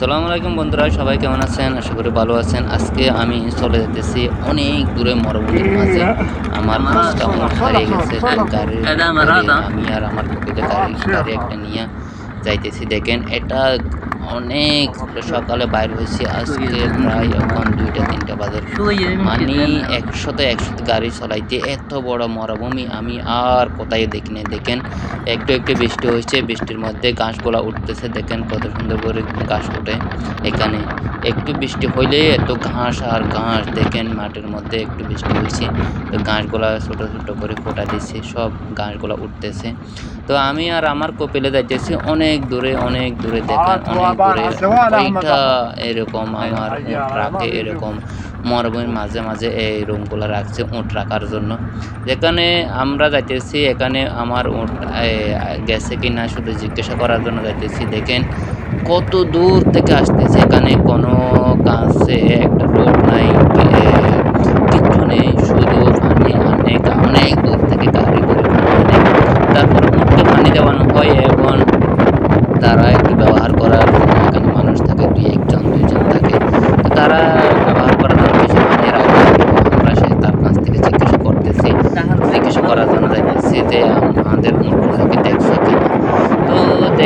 সালামু আলাইকুম বন্ধুরা, সবাই কেমন আছেন? আশা করি ভালো আছেন। আজকে আমি চলে যেতেছি অনেক দূরে মরুভূমির মাঝে। আমার মাছটা অনেক হারিয়ে গেছে আমি আর আমার গাড়ি গাড়ি একটা নিয়ে যাইতেছি। দেখেন, এটা অনেক সকালে বাইর হয়েছি, আজকে প্রায় এখন দুইটা, তিনটা বাজে। মানে একশত একশত গাড়ি চলাইতে এত বড় মরুভূমি, আমি আর কোথায় দেখি নাই। দেখেন, একটু একটু বৃষ্টি হয়েছে, বৃষ্টির মধ্যে ঘাসগুলা উঠতেছে। দেখেন কত সুন্দর করে ঘাস ওঠে এখানে। একটু বৃষ্টি হইলে এত ঘাস আর ঘাস। দেখেন মাঠের মধ্যে একটু বৃষ্টি হয়েছে, তো ঘাসগুলা ছোট ছোট করে ফোটা দিচ্ছে, সব ঘাসগুলা উঠতেছে। তো আমি আর আমার কপিলে যাইতেছি, অনেক দূরে অনেক দূরে। দেখেন, অনেক এরকম আমার উট রাখে এরকম মরুভূমির মাঝে মাঝে এই রুমগুলো রাখছে উঁট রাখার জন্য। যেখানে আমরা যাইতেছি এখানে আমার উট গেছে কি না শুধু জিজ্ঞাসা করার জন্য যাইতেছি। দেখেন কত দূর থেকে আসতেছে এখানে কোনো কাছে একটা রোড নাই কিচ্ছু নেই শুধু পানি অনেক অনেক দূর থেকে গাড়ি করে পানি। তারপর উঠতে পানি দেওয়ানো হয় এবং তারা একটু ব্যবহার করার জন্য এখানে মানুষ থাকে দুই একজন দুইজন থাকে তো তারা ব্যবহার করার জন্য কিছু পানি রাখে তো আমরা সে তার কাছ থেকে জিজ্ঞাসা করতেছি জিজ্ঞাসা করার জন্য যাইতেছি যে আমাদের উন্নতিকে দেখছ কিনা তো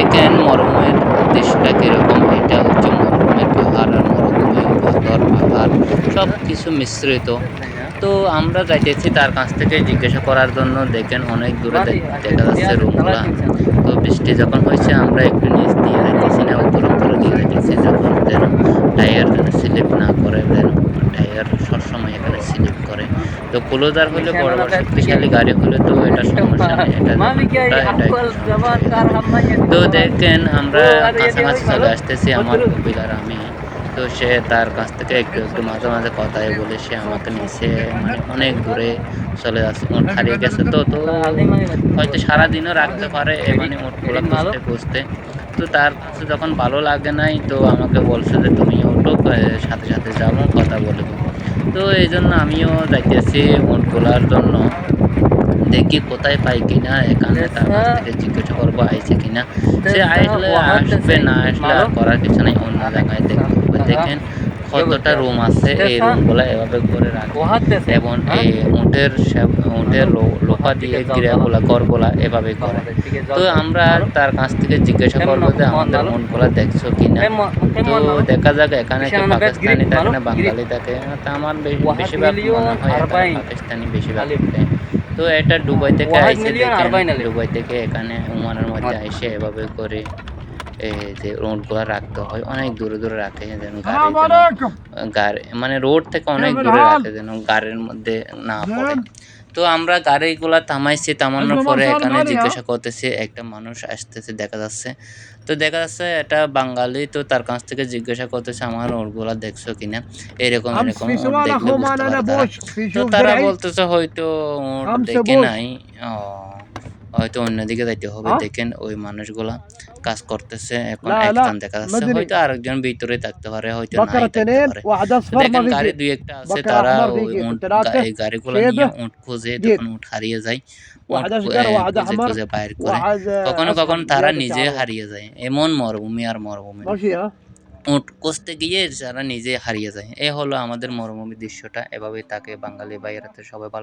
দেখেন মরমের দৃশ্যটা কীরকম? এটা হচ্ছে মরমের পাহাড় আর মরুভূমি বন্দর পাহাড় সব কিছু মিশ্রিত। তো আমরা যাইতেছি তার কাছ থেকে জিজ্ঞাসা করার জন্য। দেখেন অনেক দূরে দেখা যাচ্ছে রুমগুলা। তো বৃষ্টি যখন হয়েছে, আমরা একটু নিচ দিয়ে যাইতেছি না, উপর উপরে দিয়ে যাইতেছি। যখন যেন টায়ার যেন স্লিপ না করে, যেন টায়ার সবসময় এখানে স্লিপ করে তো ক্লোজার হলে বড় বড় শক্তিশালী গাড়ি হলে তো এটা সমস্যা নেই এটা তো দেখেন আমরা কাছাকাছি চলে আসতেছি আমার কপিলার আমি তো সে তার কাছ থেকে একটু একটু মাঝে মাঝে কথাই বলে সে আমাকে নিচে মানে অনেক দূরে চলে যাচ্ছে ওর হারিয়ে গেছে। তো তো হয়তো সারাদিনও রাখতে পারে মানে ওটগুলো খুঁজতে খুঁজতে। তো তার কাছে যখন ভালো লাগে নাই তো আমাকে বলছে যে তুমি ওটো সাথে সাথে যাব কথা বলব। তো এই জন্য আমিও যাইতেছি মন খোলার জন্য। দেখি কোথায় পাই কিনা এখানে তার কাছ থেকে জিজ্ঞাসা করব আইছে কিনা। সে আসলে আসবে না আসলে আর করার কিছু নাই অন্য জায়গায় দেখব দেখেন কতটা রুম আছে? এই রুমগুলো এভাবে করে রাখে। এবং এই উটের উটের লোহা দিয়ে ক্রিয়াগুলা করগুলা এভাবে করে। তো আমরা তার কাছ থেকে জিজ্ঞাসা করব যে আমাদের মনগুলা দেখছ কিনা? তো দেখা যাক এখানে কি পাকিস্তানি থাকে না বাঙালি থাকে। তো আমার বেশিরভাগ মনে হয় পাকিস্তানি বেশিরভাগ তো এটা দুবাই থেকে আইসে। দুবাই থেকে এখানে ওমানের মধ্যে আইসে এভাবে করে। যে রোডগুলো রাখতে হয় অনেক দূরে দূরে রাখে যেন গাড়ি মানে রোড থেকে অনেক দূরে রাখে যেন গাড়ির মধ্যে না পড়ে। তো আমরা গাড়িগুলো থামাইছি থামানোর পরে এখানে জিজ্ঞাসা করতেছি একটা মানুষ আসতেছে দেখা যাচ্ছে। তো দেখা যাচ্ছে এটা বাঙালি তো তার কাছ থেকে জিজ্ঞাসা করতেছে আমার ওরগুলা দেখছ কিনা? এরকম এরকম দেখলে তো তারা বলতেছে হয়তো দেখে নাই। ও হয়তো অন্যদিকে যাইতে হবে। দেখেন ওই মানুষগুলা কাজ করতেছে এখন একজন দেখা যাচ্ছে। হয়তো আরেকজন ভিতরে থাকতে পারে হয়তো নাই থাকতে পারে। দেখেন গাড়ি দুই একটা আছে তারা ওই এই গাড়িগুলো নিয়ে উঠ খুঁজে তখন উঠ হারিয়ে যায় বাইর করে। কখনো কখনো তারা নিজে হারিয়ে যায়। এমন মরুভূমি আর মরুভূমি উঠ কষতে গিয়ে যারা নিজে হারিয়ে যায় এ হলো আমাদের মরুভূমির দৃশ্যটা। এভাবে তাকে বাঙালি বাইরাতে সবাই